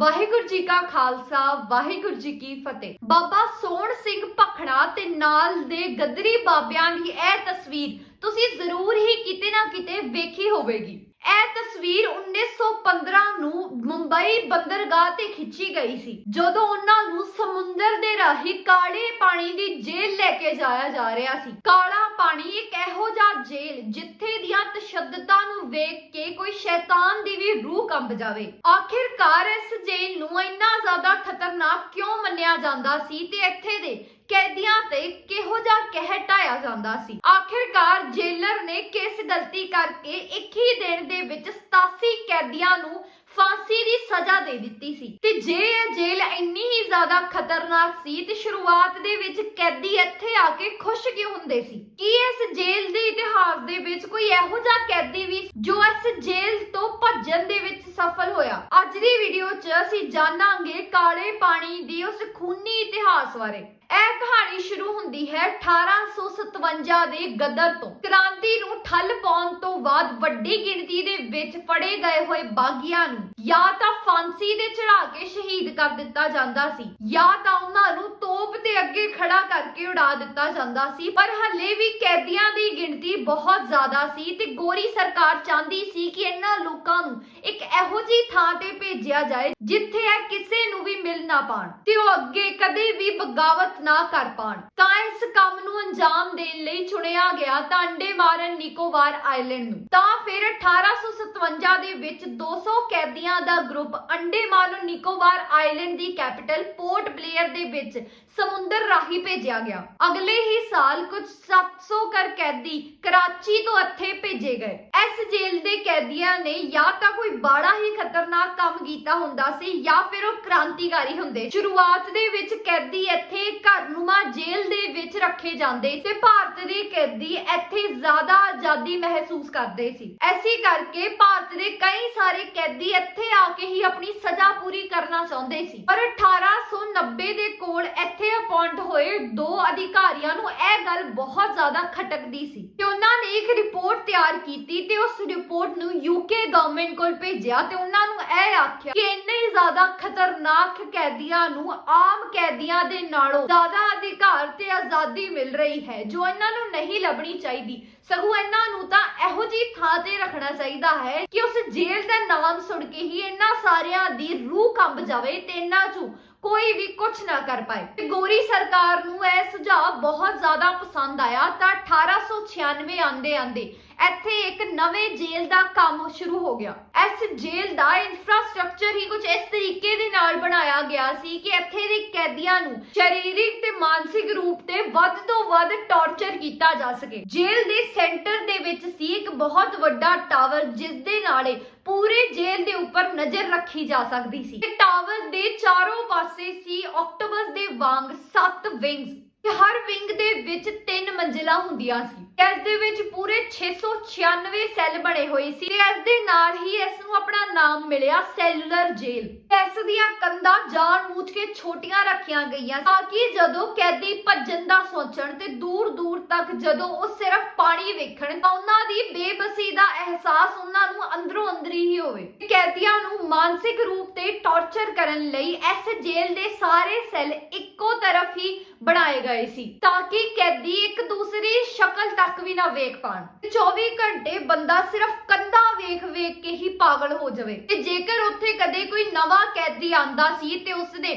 ਵਾਹਿਗੁਰੂ ਜੀ ਕਾ ਖਾਲਸਾ, ਵਾਹਿਗੁਰੂ ਜੀ ਕੀ ਫਤਿਹ। ਬਾਬਾ ਸੋਹਣ ਸਿੰਘ ਭਖੜਾ ਤੇ ਨਾਲ ਦੇ ਗੱਦਰੀ ਬਾਬਿਆਂ ਦੀ ਇਹ ਤਸਵੀਰ ਤੁਸੀਂ ਜ਼ਰੂਰ ਹੀ ਕਿਤੇ ਨਾ ਕਿਤੇ ਵੇਖੀ ਹੋਵੇਗੀ। ਇਹ ਤਸਵੀਰ 1915 ਨੂੰ ਮੁੰਬਈ ਬੰਦਰਗਾਹ ਤੇ ਖਿੱਚੀ ਗਈ ਸੀ, ਜਦੋਂ ਉਹਨਾਂ ਨੂੰ ਸਮੁੰਦਰ ਦੇ ਰਾਹੀਂ ਕਾਲੇ ਪਾਣੀ ਦੀ ਜੇਲ੍ਹ ਲੈ ਕੇ ਜਾਇਆ ਜਾ ਰਿਹਾ ਸੀ। ਕਾਲਾ ਪਾਣੀ ਇੱਕ ਇਹੋ ਜਿਹਾ ਜੇਲ੍ਹ ਜਿੱਥੇ ਦੀਆਂ ਤਸ਼ੱਦਦਾਂ ਨੂੰ ਵੇਖ ਕੇ ਕੋਈ ਸ਼ੈਤਾਨ ਦੀ ਵੀ ਰੂਹ ਕੰਬ ਜਾਵੇ। ਆਖਿਰਕਾਰ ਇਸ ਜੇਲ੍ਹ ਨੂੰ ਇੰਨਾ ਜ਼ਿਆਦਾ ਖਤਰਨਾਕ ਕਿਉਂ ਮੰਨਿਆ ਜਾਂਦਾ ਸੀ ਤੇ ਇੱਥੇ ਦੇ ਕੈਦੀਆਂ ਤੇ ਕਿਹੋ ਜਿਹਾ ਕਹਿ ਟਾਇਆ ਜਾਂਦਾ ਸੀ। ਆਖਿਰਕਾਰ ਜੇਲਰ ਨੇ ਕਿਸ ਗਲਤੀ ਕਰਕੇ ਇੱਕ ਹੀ ਦਿਨ ਦੇ ਵਿੱਚ 87 ਕੈਦੀਆਂ ਨੂੰ ਫਾਂਸੀ ਦੀ ਸਜ਼ਾ ਦੇ ਦਿੱਤੀ ਸੀ। ਤੇ ਜੇ ਇਹ ਜੇਲ੍ਹ ਇੰਨੀ ਹੀ ਜ਼ਿਆਦਾ ਖਤਰਨਾਕ ਸੀ, ਤੇ ਸ਼ੁਰੂਆਤ ਦੇ ਵਿੱਚ ਕੈਦੀ ਇੱਥੇ ਆ ਕੇ ਖੁਸ਼ ਕਿਉਂ ਹੁੰਦੇ ਸੀ? ਕੀ ਇਸ ਜੇਲ੍ਹ ਦੇ ਇਤਿਹਾਸ ਦੇ ਵਿੱਚ ਕੋਈ ਇਹੋ ਜਿਹਾ ਕੈਦੀ ਵੀ ਜੋ ਇਸ ਜੇਲ੍ਹ ਤੋਂ ਭੱਜਣ ਦੇ ਵਿੱਚ ਸਫਲ ਹੋਇਆ? ਅੱਜ ਦੀ ਵੀਡੀਓ 'ਚ ਅਸੀਂ ਜਾਣਾਂਗੇ ਕਾਲੇ ਪਾਣੀ ਦੀ ਉਸ ਖੂਨੀ ਇਤਿਹਾਸ ਬਾਰੇ। ਇਹ ਕਹਾਣੀ ਸ਼ੁਰੂ ਹੁੰਦੀ ਹੈ 1857 ਦੇ ਗਦਰ ਤੋਂ। ਕ੍ਰਾਂਤੀ ਨੂੰ ਠੱਲ ਪਾਉਣ ਤੋਂ ਬਾਅਦ ਵੱਡੀ ਗਿਣਤੀ ਦੇ ਵਿੱਚ ਫੜੇ ਗਏ ਹੋਏ ਬਾਗੀਆਂ ਨੂੰ ਜਾਂ ਤਾਂ ਫਾਂਸੀ ਦੇ ਚੜਾ ਕੇ ਸ਼ਹੀਦ ਕਰ ਦਿੱਤਾ ਜਾਂਦਾ ਸੀ, ਜਾਂ ਤਾਂ ਉਹਨਾਂ ਨੂੰ ਤੋਪ ਦੇ ਅੱਗੇ ਖੜਾ ਕਰਕੇ ਉਡਾ ਦਿੱਤਾ ਜਾਂਦਾ ਸੀ, ਪਰ ਹੱਲੇ ਵੀ ਕੈਦੀਆਂ ਦੀ ਗਿਣਤੀ ਬਹੁਤ ਜ਼ਿਆਦਾ ਸੀ ਤੇ ਗੋਰੀ ਸਰਕਾਰ ਚਾਹੁੰਦੀ ਸੀ ਕਿ ਇਹਨਾਂ ਲੋਕਾਂ ਨੂੰ ਇੱਕ ਇਹੋ ਜਿਹੀ ਥਾਂ ਤੇ ਭੇਜਿਆ ਜਾਏ ਜਿੱਥੇ ਇਹ ਕਿਸੇ ਨੂੰ ਵੀ ਮਿਲ ਨਾ ਪਾਣ ਤੇ ਉਹ ਅੱਗੇ ਕਦੇ ਵੀ ਬਗਾਵਤ ਨਾ ਕਰ ਪਾਣ। ਤਾਂ ਇਸ ਕੰਮ ਨੂੰ ਅੰਜਾਮ ਦੇਣ ਲਈ ਚੁਣਿਆ ਗਿਆ ਤਾਂ ਮਾਰਨ ਨਿਕੋਬਾਰ ਆਈਲੈਂਡ ਨੂੰ। ਤਾਂ ਫਿਰ 1857 ਦੇ ਵਿੱਚ 200 ਕੈਦੀਆਂ ਦਾ ਗਰੁੱਪ ਅੰਡੇਮਾਨ ਨਿਕੋਬਾਰ ਆਈਲੈਂਡ ਦੀ ਕੈਪੀਟਲ ਪੋਰਟ ਬਲੇਅਰ ਦੇ ਵਿੱਚ ਸਮੁੰਦਰ ਰਾਹੀਂ ਭੇਜਿਆ ਗਿਆ। ਅਗਲੇ ਹੀ ਸਾਲ ਕੁਝ 700 ਕਰ ਕੈਦੀ ਕਰਾਚੀ ਤੋਂ ਇੱਥੇ ਭੇਜੇ ਗਏ। ਇਸ ਜੇਲ੍ਹ ਦੇ ਕੈਦੀਆਂ ਨੇ ਜਾਂ ਤਾਂ ਕੋਈ ਬੜਾ ਹੀ ਖਤਰਨਾਕ ਕੰਮ ਕੀਤਾ ਹੁੰਦਾ ਸੀ ਜਾਂ ਫਿਰ ਉਹ ਕ੍ਰਾਂਤੀਕਾਰੀ ਹੁੰਦੇ। ਸ਼ੁਰੂਆਤ ਦੇ ਵਿੱਚ ਕੈਦੀ ਇੱਥੇ ਘਰਨੁਮਾ ਜੇਲ੍ਹ ਦੇ ਵਿੱਚ ਰੱਖੇ ਜਾਂਦੇ ਤੇ ਭਾਰਤ ਦੇ ਕੈਦੀ ਇੱਥੇ ਜ਼ਿਆਦਾ ਆਜ਼ਾਦੀ ਮਹਿਸੂਸ ਕਰਦੇ ਸੀ। ਐਸੀ ਕਰਕੇ ਭਾਰਤ ਦੇ ਕਈ ਸਾਰੇ ਕੈਦੀ ਇੱਥੇ ਆ ਕੇ ਹੀ ਆਪਣੀ ਸਜ਼ਾ ਪੂਰੀ ਕਰਨਾ ਚਾਹੁੰਦੇ ਸੀ। ਪਰ 1890 ਦੇ ਕੋਲ ਇੱਥੇ ਅਪਾਇੰਟ ਹੋਏ ਦੋ ਅਧਿਕਾਰੀਆਂ ਨੂੰ ਇਹ ਗੱਲ ਬਹੁਤ ਜ਼ਿਆਦਾ ਖਟਕਦੀ ਸੀ ਤੇ ਉਹਨਾਂ ਨੇ ਇੱਕ ਰਿਪੋਰਟ ਤਿਆਰ ਕੀਤੀ ਤੇ ਉਸ ਰਿਪੋਰਟ ਨੂੰ ਯੂਕੇ ਗਵਰਨਮੈਂਟ ਕੋਲ ਭੇਜਿਆ ਤੇ ਉਹਨਾਂ ਨੂੰ ਇਹ ਆਖਿਆ ਕਿ ਇੰਨੇ ਜ਼ਿਆਦਾ ਖਤਰਨਾਕ ਕੈਦੀਆਂ ਨੂੰ, ਆਮ ਕੈਦੀਆਂ ਦੇ ਨਾਲੋਂ ਜ਼ਿਆਦਾ ਅਧਿਕਾਰ ਤੇ ਆਜ਼ਾਦੀ ਮਿਲ ਰਹੀ ਹੈ, ਜੋ ਇਹਨਾਂ ਨੂੰ ਨਹੀਂ ਲੱਭਣੀ ਚਾਹੀਦੀ। ਸਗੋਂ ਇਹਨਾਂ ਨੂੰ ਤਾਂ ਇਹੋ ਜੀ ਥਾਂ ਤੇ ਰੱਖਣਾ ਚਾਹੀਦਾ ਹੈ ਕਿ ਉਸ ਜੇਲ੍ਹ ਦਾ ਨਾਮ ਸੁਣ ਕੇ ਹੀ ਇਹਨਾਂ ਸਾਰਿਆਂ ਦੀ ਰੂਹ ਕੰਬ ਜਾਵੇ ਤੇ ਇਹਨਾਂ 'ਚੋਂ ਕੋਈ ਵੀ ਕੁਝ ਨਾ ਕਰ ਪਾਏ। ਤੇ ਗੋਰੀ ਸਰਕਾਰ ਨੂੰ ਇਹ ਸੁਝਾਅ ਬਹੁਤ ਜ਼ਿਆਦਾ ਪਸੰਦ ਆਇਆ ਤਾਂ 1896 ਆਂਦੇ ਆਂਦੇ ਇੱਥੇ ਇੱਕ ਨਵੇਂ ਜੇਲ੍ਹ ਦਾ ਕੰਮ ਸ਼ੁਰੂ ਹੋ ਗਿਆ। ਇਸ ਜੇਲ੍ਹ ਦਾ ਇਨਫਰਾਸਟ੍ਰਕਚਰ ਹੀ ਕੁਝ ਇਸ ਤਰੀਕੇ ਦੇ ਨਾਲ ਬਣਾਇਆ ਗਿਆ ਸੀ ਕਿ ਇੱਥੇ ਦੇ ਕੈਦੀਆਂ ਨੂੰ ਸਰੀਰਕ ਤੇ ਮਾਨਸਿਕ ਰੂਪ ਤੇ ਵੱਧ ਤੋਂ ਵੱਧ ਟੌਰਚਰ ਕੀਤਾ ਜਾ ਸਕੇ। ਜੇਲ੍ਹ ਦੇ ਸੈਂਟਰ ਦੇ ਵਿੱਚ ਸੀ ਇੱਕ ਬਹੁਤ ਵੱਡਾ ਟਾਵਰ ਜਿਸ ਦੇ ਨਾਲੇ ਪੂਰੇ ਜੇਲ੍ਹ ਦੇ ਉੱਪਰ ਨਜ਼ਰ ਰੱਖੀ ਜਾ ਸਕਦੀ ਸੀ। ਟਾਵਰ ਦੇ ਚਾਰੋਂ ਪਾਸੇ ਸੀ ਆਕਟੋਪਸ ਦੇ ਵਾਂਗ ਸੱਤ ਵਿੰਗਸ ਹਰ ਵਿੰਗ ਦੇ ਵਿੱਚ ਤਿੰਨ ਮੰਜ਼ਿਲਾਂ ਹੁੰਦੀਆਂ ਸੀ। ਇਸ ਦੇ ਵਿੱਚ ਪੂਰੇ 696 ਸੈੱਲ ਬਣੇ ਹੋਏ ਸੀ। ਤੇ ਇਸ ਦੇ ਨਾਲ ਹੀ ਇਸ ਨੂੰ ਆਪਣਾ ਨਾਮ ਮਿਲਿਆ ਸੈਲੂਲਰ ਜੇਲ੍ਹ ਇਸ ਦੀਆਂ ਕੰਧਾਂ ਜਾਣ ਬੂਝ ਕੇ ਛੋਟੀਆਂ ਰੱਖੀਆਂ ਗਈਆਂ ਤਾਂ ਕਿ ਜਦੋਂ ਕੈਦੀ ਭੱਜਣ ਦਾ ਸੋਚਣ ਤੇ ਦੂਰ ਦੂਰ ਤੱਕ ਜਦੋਂ ਉਹ ਸਿਰਫ ਪਾਣੀ ਵੇਖਣ, ਤਾਂ ਉਹਨਾਂ ਦੀ ਬੇਬਸੀ ਦਾ ਅਹਿਸਾਸ ਉਹਨਾਂ ਨੂੰ ਅੰਦਰੋਂ ਅੰਦਰੀ ਹੀ ਹੋਵੇ। ਕੈਦੀਆਂ ਨੂੰ ਮਾਨਸਿਕ ਰੂਪ ਤੇ ਟੌਰਚਰ ਕਰਨ ਲਈ ਇਸ ਜੇਲ੍ਹ ਦੇ ਸਾਰੇ ਸੈੱਲ ਇੱਕੋ ਤਰਫ ਹੀ ਬਣਾਏ ਗਏ ਸੀ ਤਾਂ ਕਿ ਕੈਦੀ ਇੱਕ ਦੂਸਰੀ ਸ਼ਕਲ ਤੱਕ ਵੀ ਨਾ ਵੇਖ ਪਾਣ। 24 ਘੰਟੇ ਬੰਦਾ ਸਿਰਫ ਕੰਧਾਂ ਵੇਖ ਵੇਖ ਕੇ ਹੀ ਪਾਗਲ ਹੋ ਜਾਵੇ। ਤੇ ਜੇਕਰ ਉੱਥੇ ਕਦੇ ਕੋਈ ਨਵਾਂ ਕੈਦੀ ਆਂਦਾ ਸੀ ਤੇ ਉਸਦੇ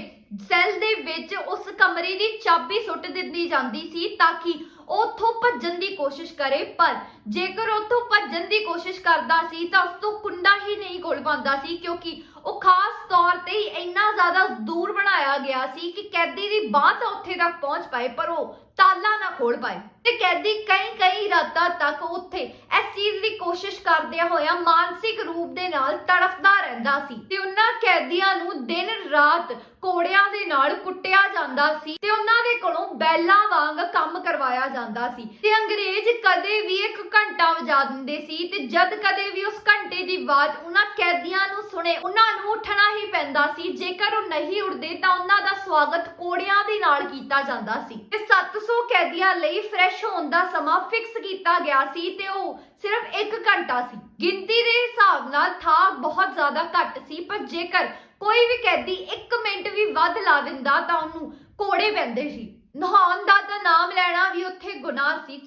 ਸੈੱਲ ਦੇ ਵਿੱਚ ਉਸ ਕਮਰੇ ਦੀ ਚਾਬੀ ਸੁੱਟ ਦਿੱਤੀ ਜਾਂਦੀ ਸੀ ਤਾਂ ਕਿ ਉੱਥੋਂ ਭੱਜਣ ਦੀ ਕੋਸ਼ਿਸ਼ ਕਰੇ, ਪਰ ਜੇਕਰ ਉੱਥੋਂ ਭੱਜਣ ਦੀ ਕੋਸ਼ਿਸ਼ ਕਰਦਾ ਸੀ ਤਾਂ ਉਸ ਤੋਂ ਕੁੰਡਾ ਹੀ ਨਹੀਂ ਖੋਲ ਪਾਉਂਦਾ ਸੀ, ਕਿਉਂਕਿ ਉਹ ਖਾਸ ਤੌਰ ਤੇ ਇੰਨਾ ਜ਼ਿਆਦਾ ਦੂਰ ਬਣਾਇਆ ਗਿਆ ਸੀ ਕਿ ਕੈਦੀ ਦੀ ਬਾਹ ਤਾਂ ਉੱਥੇ ਤੱਕ ਪਹੁੰਚ ਪਾਏ, ਪਰ ਉਹ ਤਾਲਾ ਨਾ ਖੋਲ ਪਾਏ ਤੇ ਕੈਦੀ ਕਈ ਕਈ ਰਾਤਾਂ ਤੱਕ ਉੱਥੇ ਇਸ ਚੀਜ਼ ਦੀ ਕੋਸ਼ਿਸ਼ ਕਰਦਿਆਂ ਹੋਇਆ ਮਾਨਸਿਕ ਰੂਪ ਦੇ ਨਾਲ ਤੜਫਦਾ ਰਹਿੰਦਾ ਸੀ। ਤੇ ਉਹਨਾਂ ਕੈਦੀਆਂ ਨੂੰ ਦਿਨ ਰਾਤ ਕੋੜਿਆਂ ਦੇ ਨਾਲ ਕੁੱਟਿਆ ਜਾਂਦਾ ਸੀ ਤੇ ਉਹਨਾਂ ਦੇ ਕੋਲੋਂ ਬੈਲਾਂ ਵਾਂਗ ਕੰਮ ਕਰਵਾਇਆ ਜਾਂਦਾ ਸੀ। ਤੇ ਅੰਗਰੇਜ਼ ਕਦੇ ਵੀ ਇੱਕ ਘੰਟਾ ਵਜਾ ਦਿੰਦੇ ਸੀ ਤੇ ਜਦ ਕਦੇ ਵੀ ਉਸ ਘੰਟੇ ਦੀ ਆਵਾਜ਼ ਉਹਨਾਂ ਕੈਦੀਆਂ ਨੂੰ ਸੁਣੇ, ਉਹਨਾਂ ਨੂੰ ਉੱਠਣਾ ਹੀ ਪੈਂਦਾ ਸੀ। ਜੇਕਰ ਉਹ ਨਹੀਂ ਉੱਠਦੇ ਤਾਂ ਉਹਨਾਂ ਦਾ ਸਵਾਗਤ ਕੋੜਿਆਂ ਦੇ ਨਾਲ ਕੀਤਾ ਜਾਂਦਾ ਸੀ। ਤੇ 700 ਕੈਦੀਆਂ ਲਈ ਫਰੈਸ਼ ਹੋਣ ਦਾ ਸਮਾਂ ਫਿਕਸ ਕੀਤਾ ਗਿਆ ਸੀ ਤੇ ਉਹ ਸਿਰਫ 1 ਘੰਟਾ ਸੀ। ਗਿਣਤੀ ਦੇ ਹਿਸਾਬ ਨਾਲ ਥਾਂ ਬਹੁਤ ਜ਼ਿਆਦਾ ਘੱਟ ਸੀ, ਪਰ ਜੇਕਰ ਕੋਈ ਵੀ ਕੈਦੀ 1 ਮਿੰਟ ਵੀ ਵੱਧ ਲਾ ਦਿੰਦਾ ਤਾਂ ਉਹਨੂੰ ਕੋੜੇ ਪੈਂਦੇ ਸੀ। ਨਹਾਉਣ ਦਾ ਤਾਂ ਨਾਮ ਲੈਣਾ ਵੀ ਉੱਥੇ ਗੁਨਾਹ ਸੀ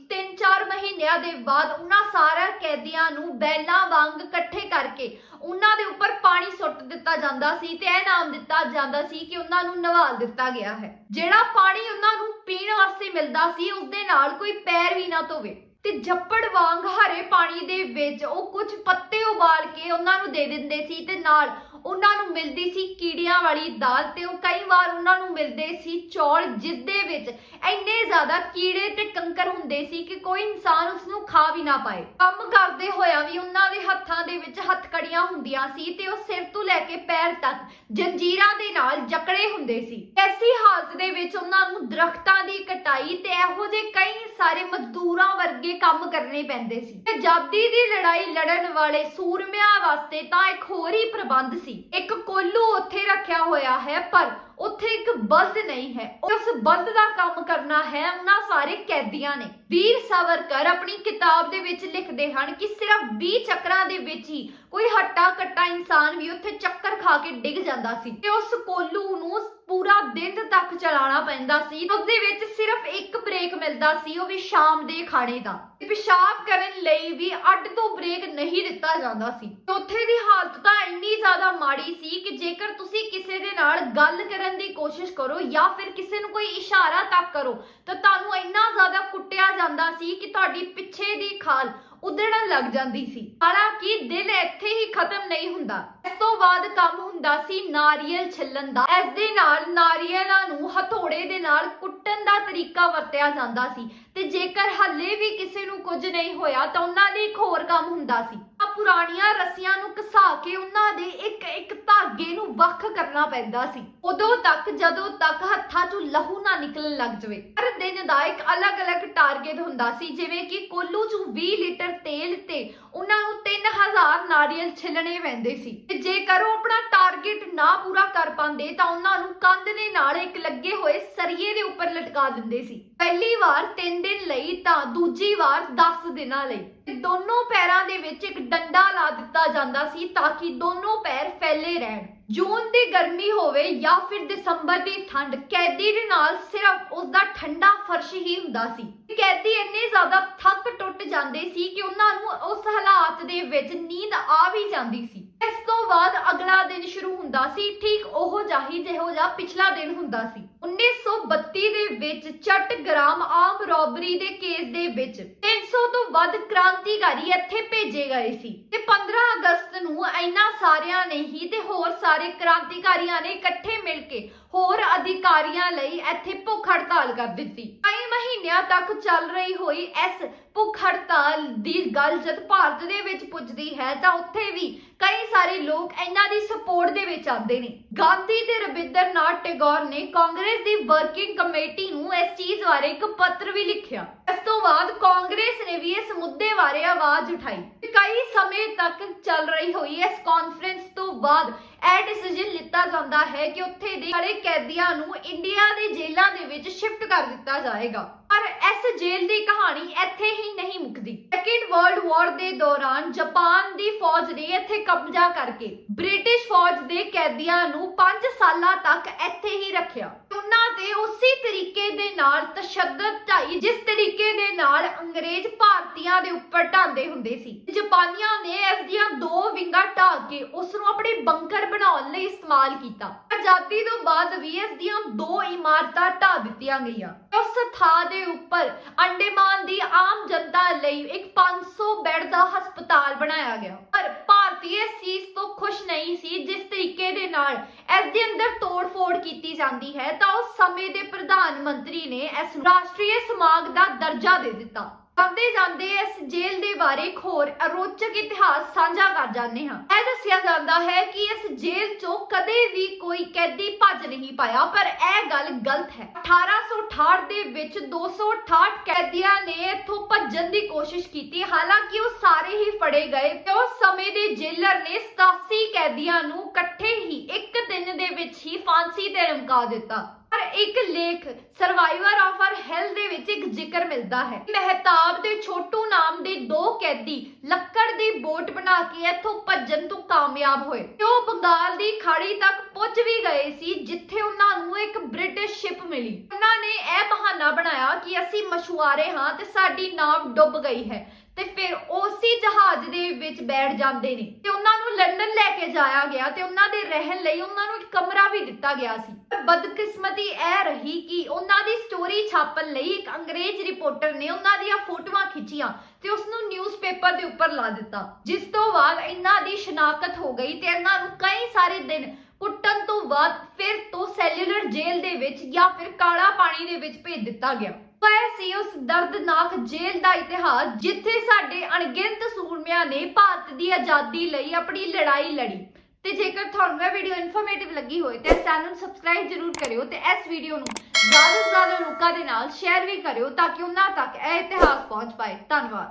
ਮਹੀਨਿਆਂ ਦੇ ਬਾਅਦ ਉਹਨਾਂ ਸਾਰਿਆਂ ਕੈਦੀਆਂ ਨੂੰ ਬੈਲਾਂ ਵਾਂਗ ਇਕੱਠੇ ਕਰਕੇ ਉਹਨਾਂ ਦੇ ਉੱਪਰ ਪਾਣੀ ਸੁੱਟ ਦਿੱਤਾ ਜਾਂਦਾ ਸੀ ਤੇ ਇਹ ਨਾਮ ਦਿੱਤਾ ਜਾਂਦਾ ਸੀ ਕਿ ਉਹਨਾਂ ਨੂੰ ਨਵਾਲ ਦਿੱਤਾ ਗਿਆ ਹੈ। ਜਿਹੜਾ ਪਾਣੀ ਉਹਨਾਂ ਨੂੰ ਪੀਣ ਵਾਸਤੇ ਮਿਲਦਾ ਸੀ ਉਸ ਦੇ ਨਾਲ ਕੋਈ ਪੈਰ ਵੀ ਨਾ ਧੋਵੇ। ਤੇ ਜੱਪੜ ਵਾਂਗ ਹਰੇ ਪਾਣੀ ਦੇ ਵਿੱਚ ਉਹ ਕੁਝ ਪੱਤੇ ਉਬਾਲ ਕੇ ਉਹਨਾਂ ਨੂੰ ਦੇ ਦਿੰਦੇ ਸੀ ਤੇ ਨਾਲ ਉਹਨਾਂ ਨੂੰ ਮਿਲਦੀ ਸੀ ਕੀੜਿਆਂ ਵਾਲੀ ਦਾਲ ਤੇ ਉਹ ਕਈ ਵਾਰ ਉਹਨਾਂ ਨੂੰ ਮਿਲਦੇ ਸੀ ਚੌਲ ਜਿਸ ਦੇ ਵਿੱਚ ਇੰਨੇ ਜ਼ਿਆਦਾ ਕੀੜੇ ਤੇ ਕੰਕਰ ਹੁੰਦੇ ਸੀ ਕਿ ਕੋਈ ਇਨਸਾਨ ਉਸ ਨੂੰ ਖਾ ਵੀ ਨਾ ਪਾਏ। ਕੰਮ ਕਰਦੇ ਹੋਇਆ ਵੀ ਉਹਨਾਂ ਦੇ ਹੱਥਾਂ ਦੇ ਵਿੱਚ ਹੱਥਕੜੀਆਂ ਹੁੰਦੀਆਂ ਸੀ ਤੇ ਉਹ ਸਿਰ ਤੋਂ ਲੈ ਕੇ ਪੈਰ ਤੱਕ ਜੰਜੀਰਾਂ ਦੇ ਨਾਲ ਜਕੜੇ ਹੁੰਦੇ ਸੀ। ਐਸੀ ਹਾਲਤ ਦੇ ਵਿੱਚ ਉਹਨਾਂ ਨੂੰ ਦਰਖਤਾਂ ਦੀ ਕਟਾਈ ਤੇ ਇਹੋ ਜਿਹੇ ਕਈ ਸਾਰੇ ਮਜ਼ਦੂਰਾਂ ਵਰਗੇ ਕੰਮ ਕਰਨੇ ਪੈਂਦੇ ਸੀ। ਆਜ਼ਾਦੀ ਦੀ ਲੜਾਈ ਲੜਨ ਵਾਲੇ ਸੂਰਮਿਆਂ ਵਾਸਤੇ ਤਾਂ ਇੱਕ ਹੋਰ ਹੀ ਪ੍ਰਬੰਧ ਸੀ। ਇੱਕ ਕੋਲੂ ਉੱਥੇ ਰੱਖਿਆ ਹੋਇਆ ਹੈ, ਪਰ ਉੱਥੇ ਇੱਕ ਬਲਦ ਨਹੀਂ ਹੈ। ਉਸ ਬਲਦ ਦਾ ਕੰਮ ਕਰਨਾ ਹੈ, ਉਹਨਾਂ ਸਾਰੇ ਕੈਦੀਆਂ ਨੇ। ਵੀਰ ਸਾਵਰਕਰ ਆਪਣੀ ਕਿਤਾਬ ਦੇ ਵਿੱਚ ਲਿਖਦੇ ਹਨ ਕਿ ਸਿਰਫ 20 ਚੱਕਰਾਂ ਦੇ ਵਿੱਚ ਹੀ ਕੋਈ ਹੱਟਾ ਕੱਟਾ ਇਨਸਾਨ ਵੀ ਉੱਥੇ ਚੱਕਰ ਖਾ ਕੇ ਡਿੱਗ ਜਾਂਦਾ ਸੀ ਤੇ ਉਸ ਕੋਲੂ ਨੂੰ ਪੂਰਾ ਦਿਨ ਤੱਕ ਚਲਾਉਣਾ ਪੈਂਦਾ ਸੀ। ਉਸ ਦੇ ਵਿੱਚ ਸਿਰਫ ਇੱਕ ਬ੍ਰੇਕ ਮਿਲਦਾ ਸੀ, ਉਹ ਵੀ ਸ਼ਾਮ ਦੇ ਖਾਣੇ ਦਾ। ਪਿਸ਼ਾਬ ਕਰਨ ਲਈ ਵੀ ਅੱਡ ਤੋਂ ਬ੍ਰੇਕ ਨਹੀਂ ਦਿੱਤਾ ਜਾਂਦਾ ਸੀ। ਉੱਥੇ ਦੀ ਹਾਲਤ ਤਾਂ ਇੰਨੀ ਜ਼ਿਆਦਾ ਸੀ ਕਿ ਜੇਕਰ ਤੁਸੀਂ ਕਿਸੇ ਦੇ ਨਾਲ ਗੱਲ ਕਰਨ ਦੀ ਕੋਸ਼ਿਸ਼ ਕਰੋ ਜਾਂ ਫਿਰ ਕਿਸੇ ਨੂੰ ਕੋਈ ਇਸ਼ਾਰਾ ਤੱਕ ਕਰੋ, ਤਾਂ ਤੁਹਾਨੂੰ ਇੰਨਾ ਜ਼ਿਆਦਾ ਕੁੱਟਿਆ ਜਾਂਦਾ ਸੀ ਕਿ ਤੁਹਾਡੀ ਪਿੱਛੇ ਦੀ ਖਾਲ ਉਧੜਨ ਲੱਗ ਜਾਂਦੀ ਸੀ। ਹਾਲਾਂਕਿ ਦਿਲ ਇੱਥੇ ਹੀ ਖਤਮ ਨਹੀਂ ਹੁੰਦਾ। ਇਸ ਤੋਂ ਬਾਅਦ ਕੰਮ ਹੁੰਦਾ ਸੀ ਨਾਰੀਅਲ ਛਿੱਲਣ ਦਾ। ਇਸ ਦੇ ਨਾਲ ਨਾਰੀਅਲਾਂ ਨੂੰ ਹਥੋੜੇ ਦੇ ਨਾਲ ਕੁੱਟਣ ਦਾ ਤਰੀਕਾ ਵਰਤਿਆ ਜਾਂਦਾ ਸੀ। ਤੇ ਜੇਕਰ ਹੱਲੇ ਵੀ ਕਿਸੇ ਨੂੰ ਕੁਝ ਨਹੀਂ ਹੋਇਆ ਤਾਂ ਉਹਨਾਂ ਲਈ ਇੱਕ ਹੋਰ ਕੰਮ ਹੁੰਦਾ ਸੀ। ਆ ਪੁਰਾਣੀਆਂ ਰੱਸੀਆਂ ਨੂੰ ਘਸਾ ਕੇ ਉਹਨਾਂ ਦੇ ਇੱਕ ਇੱਕ ਧਾਗੇ ਨੂੰ ਵੱਖ ਕਰਨਾ ਪੈਂਦਾ ਸੀ। ਉਦੋਂ ਤੱਕ, ਜਦੋਂ ਤੱਕ ਹੱਥਾਂ 'ਚੋਂ ਲਹੂ ਨਾ ਨਿਕਲਣ ਲੱਗ ਜਾਵੇ। ਹਰ ਦਿਨ ਦਾ ਇੱਕ ਅਲੱਗ-ਅਲੱਗ ਟਾਰਗੇਟ ਹੁੰਦਾ ਸੀ, ਜਿਵੇਂ ਕਿ ਕੋਲੂ 'ਚੋਂ 20 ਲੀਟਰ ਤੇਲ ਤੇ ਉਹਨਾਂ ਨੂੰ 3000 ਨਾਰੀਅਲ ਛਿੱਲਣੇ ਪੈਂਦੇ ਸੀ। ਤੇ ਜੇਕਰ ਉਹ ਆਪਣਾ ਟਾਰਗੇਟ ਨਾ ਪੂਰਾ ਕਰ ਪਾਉਂਦੇ ਤਾਂ ਉਹਨਾਂ ਨੂੰ ਕੰਧ ਦੇ ਨਾਲ ਇੱਕ ਲੱਗੇ ਹੋਏ ਸਰੀਏ ਦੇ ਉੱਪਰ ਲਟਕਾ ਦਿੰਦੇ ਸੀ। ਪਹਿਲੀ ਵਾਰ ਤਿੰਨ ਦਿਨ ਲਈ ਤਾਂ ਦੂਜੀ ਵਾਰ 10 ਦਿਨਾਂ ਲਈ। ਦੋਨੋਂ ਪੈਰਾਂ ਦੇ ਵਿੱਚ ਇੱਕ ਡੰਡਾ ਲਾ ਦਿੱਤਾ ਜਾਂਦਾ ਸੀ ਤਾਂ ਕਿ ਦੋਨੋਂ ਪੈਰ ਫੈਲੇ ਰਹਿਣ। ਜੂਨ ਦੀ ਗਰਮੀ ਹੋਵੇ ਜਾਂ ਫਿਰ ਦਸੰਬਰ ਦੀ ਠੰਡ, ਕੈਦੀ ਦੇ ਨਾਲ ਸਿਰਫ ਉਸ ਦਾ ਠੰਡਾ ਫਰਸ਼ ਹੀ ਹੁੰਦਾ ਸੀ। ਕੈਦੀ ਇੰਨੇ ਜ਼ਿਆਦਾ ਥੱਕ ਟੁੱਟ ਜਾਂਦੇ ਸੀ ਕਿ ਉਹਨਾਂ ਨੂੰ ਉਸ ਹਾਲਾਤ ਦੇ ਵਿੱਚ ਨੀਂਦ ਆ ਵੀ ਜਾਂਦੀ ਸੀ। ਇਸ ਤੋਂ ਬਾਅਦ ਅਗਲਾ ਦਿਨ ਸ਼ੁਰੂ ਹੁੰਦਾ ਸੀ। ਠੀਕ ਉਹ ਜਾਹੀ ਜਿਹੋ ਜਿਹਾ ਪਿਛਲਾ ਦਿਨ ਹੁੰਦਾ ਸੀ। 1932 ਦੇ ਵਿੱਚ ਚਟਗ੍ਰਾਮ ਆਮ ਰੋਬਰੀ ਦੇ ਕੇਸ ਦੇ ਵਿੱਚ 300 ਤੋਂ ਵੱਧ ਕ੍ਰਾਂਤੀਕਾਰੀ ਇੱਥੇ ਭੇਜੇ ਗਏ ਸੀ ਤੇ 15 ਅਗਸਤ ਨੂੰ ਇਹਨਾਂ ਸਾਰਿਆਂ ਨੇ ਹੀ ਤੇ ਹੋਰ ਸਾਰੇ ਕ੍ਰਾਂਤੀਕਾਰੀਆਂ ਨੇ ਇਕੱਠੇ ਮਿਲ ਕੇ ਹੋਰ ਅਧਿਕਾਰੀਆਂ ਲਈ ਇੱਥੇ ਭੁੱਖ ਹੜਤਾਲ ਕਰ ਦਿੱਤੀ। ਮਹੀਨਿਆਂ ਤੱਕ ਚੱਲ ਰਹੀ ਹੋਈ ਇਸ ਭੁੱਖ ਹੜਤਾਲ ਦੀ ਗੱਲ ਜਦ ਭਾਰਤ ਦੇ ਵਿੱਚ ਪੁੱਜਦੀ ਹੈ, ਤਾਂ ਉੱਥੇ ਵੀ ਕਈ ਸਾਰੇ ਲੋਕ ਇਹਨਾਂ ਦੀ ਸਪੋਰਟ ਦੇ ਵਿੱਚ ਆਉਂਦੇ ਨੇ। ਗਾਂਧੀ ਤੇ ਰਵਿੰਦਰਨਾਥ ਟੈਗੋਰ ਨੇ ਕਾਂਗਰਸ ਦੀ ਵਰਕਿੰਗ ਕਮੇਟੀ ਨੂੰ ਇਸ ਚੀਜ਼ ਬਾਰੇ ਇੱਕ ਪੱਤਰ ਵੀ ਲਿਖਿਆ। ਇਸ ਤੋਂ ਬਾਅਦ ਕਾਂਗਰਸ ਨੇ ਵੀ ਇਸ ਮੁੱਦੇ ਬਾਰੇ ਆਵਾਜ਼ ਉਠਾਈ। ਕਈ ਸਮੇਂ ਤੱਕ ਚੱਲ ਰਹੀ ਹੋਈ ਇਸ ਕਾਨਫਰੰਸ ਤੋਂ ਬਾਅਦ ਇਹ ਡਿਸੀਜਨ ਲਿੱਤਾ ਜਾਂਦਾ ਹੈ ਕਿ ਉੱਥੇ ਦੇ ਸਾਰੇ ਕੈਦੀਆਂ ਨੂੰ ਇੰਡੀਆ ਦੇ ਜੇਲ੍ਹਾਂ ਦੇ ਵਿੱਚ ਸ਼ਿਫਟ ਕਰ ਦਿੱਤਾ ਜਾਏਗਾ। ਪਰ ਇਸ ਜੇਲ੍ਹ ਦੀ ਕਹਾਣੀ ਇੱਥੇ ਹੀ ਨਹੀਂ ਮੁੱਕਦੀ। ਸੈਕਿੰਡ ਵਰਲਡ ਵਾਰ ਦੇ ਦੌਰਾਨ ਜਾਪਾਨ ਦੀ ਫੌਜ ਨੇ ਇੱਥੇ ਕਬਜ਼ਾ ਕਰਕੇ ਬ੍ਰਿਟਿਸ਼ ਫੌਜ ਦੇ ਕੈਦੀਆਂ ਨੂੰ 5 ਸਾਲਾਂ ਤੱਕ ਇੱਥੇ ਹੀ ਰੱਖਿਆ। ਉਹਨਾਂ ਤੇ ਉਸੇ ਤਰੀਕੇ ਦੇ ਨਾਲ ਤਸ਼ੱਦਦ ਢਾਈ, ਜਿਸ ਤਰੀਕੇ ਦੇ ਨਾਲ ਅੰਗਰੇਜ਼ ਭਾਰਤੀਆਂ ਦੇ ਉੱਪਰ ਢਾਂਦੇ ਹੁੰਦੇ ਸੀ। ਜਾਪਾਨੀਆਂ ਨੇ ਇਸ ਦੀਆਂ ਦੋ ਵਿੰਗਾਂ ਢਾਹ ਕੇ ਉਸ ਨੂੰ ਆਪਣੇ ਬੰਕਰ ਬਣਾਉਣ ਲਈ ਇਸਤੇਮਾਲ ਕੀਤਾ। ਆਜ਼ਾਦੀ ਤੋਂ ਬਾਅਦ ਵੀ ਇਸ ਦੀਆਂ ਦੋ ਇਮਾਰਤਾਂ ਢਾਹ ਦਿੱਤੀਆਂ ਗਈਆਂ। ਉਸ ਥਾਂ ਦੇ ਉੱਪਰ ਅੰਡੇਮਾਨ ਦੀ ਆਮ ਜਨਤਾ ਲਈ ਇੱਕ 500 ਬੈੱਡ ਦਾ ਹਸਪਤਾਲ ਬਣਾਇਆ ਗਿਆ। ਪਰ ਭਾਰਤੀ ਇਸ ਚੀਜ਼ ਤੋਂ ਖੁਸ਼ ਨਹੀਂ ਸੀ, ਜਿਸ ਤਰੀਕੇ ਦੇ ਨਾਲ ਇਸ ਦੇ ਅੰਦਰ ਤੋੜ-ਫੋੜ ਕੀਤੀ ਜਾਂਦੀ ਹੈ, ਤਾਂ ਉਸ ਸਮੇਂ ਦੇ ਪ੍ਰਧਾਨ ਮੰਤਰੀ ਨੇ ਇਸ ਨੂੰ ਰਾਸ਼ਟਰੀ ਸਮਾਗ ਦਾ ਦਰਜਾ ਦੇ ਦਿੱਤਾ। ਜਾਂਦੇ ਜਾਂਦੇ ਇਸ ਜੇਲ੍ਹ ਦੇ ਬਾਰੇ ਇੱਕ ਹੋਰ ਅਰੋਚਕ ਇਤਿਹਾਸ ਸਾਂਝਾ ਕਰ ਜਾਂਦੇ ਹਾਂ। ਇਹ ਦੱਸਿਆ ਜਾਂਦਾ ਹੈ ਕਿ ਇਸ ਜੇਲ੍ਹ ਚੋਂ ਕਦੇ ਵੀ ਕੋਈ ਕੈਦੀ ਭੱਜ ਨਹੀਂ ਪਾਇਆ, ਪਰ ਇਹ ਗੱਲ ਗਲਤ ਹੈ। 1868 ਦੇ ਵਿੱਚ 268 ਕੈਦੀਆਂ ਨੇ ਇੱਥੋਂ ਭੱਜਣ ਦੀ ਕੋਸ਼ਿਸ਼ ਕੀਤੀ। ਹਾਲਾਂਕਿ ਉਹ ਸਾਰੇ ਹੀ ਫੜੇ ਗਏ ਤੇ ਉਸ ਸਮੇਂ ਦੇ ਜੇਲਰ ਨੇ 87 ਕੈਦੀਆਂ ਨੂੰ ਇਕੱਠੇ ਹੀ ਇੱਕ ਦਿਨ ਦੇ ਵਿੱਚ ਹੀ ਫਾਂਸੀ ਤੇ ਲਮਕਾ ਦਿੱਤਾ। ਪਰ ਇੱਕ ਲੇਖ ਸਰਵਾਈਵਰ ਆਫ ਆਰ ਹੈਲ ਦੇ ਵਿੱਚ ਇੱਕ ਜ਼ਿਕਰ ਮਿਲਦਾ ਹੈ। ਮਹਿਤਾਬ ਦੇ ਛੋਟੂ ਨਾਮ ਦੇ ਦੋ ਕੈਦੀ ਲੱਕੜ ਦੀ ਬੋਟ ਬਣਾ ਕੇ ਇੱਥੋਂ ਭੱਜਣ ਤੋਂ ਕਾਮਯਾਬ ਹੋਏ। ਤੇ ਉਹ ਬੰਗਾਲ ਦੀ ਖਾੜੀ ਤੱਕ ਪਹੁੰਚ ਵੀ ਗਏ ਸੀ, ਜਿੱਥੇ ਉਹਨਾਂ ਨੂੰ ਇੱਕ ਬ੍ਰਿਟਿਸ਼ ਸ਼ਿਪ ਮਿਲੀ। ਉਹਨਾਂ ਨੇ ਇਹ ਬਹਾਨਾ ਬਣਾਇਆ ਕਿ ਅਸੀਂ ਮਛੁਆਰੇ ਹਾਂ ਤੇ ਸਾਡੀ ਨਾਵ ਡੁੱਬ ਗਈ ਹੈ। ਤੇ ਫਿਰ ਉਸੇ ਜਹਾਜ਼ ਦੇ ਵਿੱਚ ਬੈਠ ਜਾਂਦੇ ਨੇ ਤੇ ਉਹਨਾਂ ਨੂੰ ਲੰਡਨ ਲੈ ਕੇ ਜਾਇਆ ਗਿਆ ਤੇ ਉਹਨਾਂ ਦੇ ਰਹਿਣ ਲਈ ਉਹਨਾਂ ਨੂੰ ਇੱਕ ਕਮਰਾ ਵੀ ਦਿੱਤਾ ਗਿਆ ਸੀ। ਪਰ ਬਦਕਿਸਮਤੀ ਇਹ ਰਹੀ ਕਿ ਉਹਨਾਂ ਦੀ ਸਟੋਰੀ ਛਾਪਣ ਲਈ ਇੱਕ ਅੰਗਰੇਜ਼ ਰਿਪੋਰਟਰ ਨੇ ਉਹਨਾਂ ਦੀਆਂ ਫੋਟੋਆਂ ਖਿੱਚੀਆਂ ਤੇ ਉਸ ਨੂੰ ਨਿਊਜ਼ਪੇਪਰ ਦੇ ਉੱਪਰ ਲਾ ਦਿੱਤਾ। ਜਿਸ ਤੋਂ ਬਾਅਦ ਇਹਨਾਂ ਦੀ ਸ਼ਨਾਖਤ ਹੋ ਗਈ ਤੇ ਇਹਨਾਂ ਨੂੰ ਕਈ ਸਾਰੇ ਦਿਨ ਕੁੱਟਣ ਤੋਂ ਬਾਅਦ ਫਿਰ ਤੋਂ ਸੈਲੂਲਰ ਜੇਲ੍ਹ ਦੇ ਵਿੱਚ ਜਾਂ ਫਿਰ ਕਾਲਾ ਪਾਣੀ ਦੇ ਵਿੱਚ ਭੇਜ ਦਿੱਤਾ ਗਿਆ। ਤਾਂ ਸੀ ਉਸ ਦਰਦਨਾਕ ਜੇਲ੍ਹ ਦਾ ਇਤਿਹਾਸ, ਜਿੱਥੇ ਸਾਡੇ ਅਣਗਿਣਤ ਸੂਰਮਿਆਂ ਨੇ ਭਾਰਤ ਦੀ ਆਜ਼ਾਦੀ ਲਈ ਆਪਣੀ ਲੜਾਈ ਲੜੀ। ਤੇ ਜੇਕਰ ਤੁਹਾਨੂੰ ਇਹ ਵੀਡੀਓ ਇਨਫੋਰਮੇਟਿਵ ਲੱਗੀ ਹੋਵੇ ਤਾਂ ਚੈਨਲ ਨੂੰ ਸਬਸਕ੍ਰਾਈਬ ਜ਼ਰੂਰ ਕਰਿਓ ਤੇ ਇਸ ਵੀਡੀਓ ਨੂੰ ਜ਼ਿਆਦਾ ਤੋਂ ਜ਼ਿਆਦਾ ਲੋਕਾਂ ਦੇ ਨਾਲ ਸ਼ੇਅਰ ਵੀ ਕਰਿਓ ਤਾਂ ਕਿ ਉਹਨਾਂ ਤੱਕ ਇਹ ਇਤਿਹਾਸ ਪਹੁੰਚ ਪਾਏ। ਧੰਨਵਾਦ।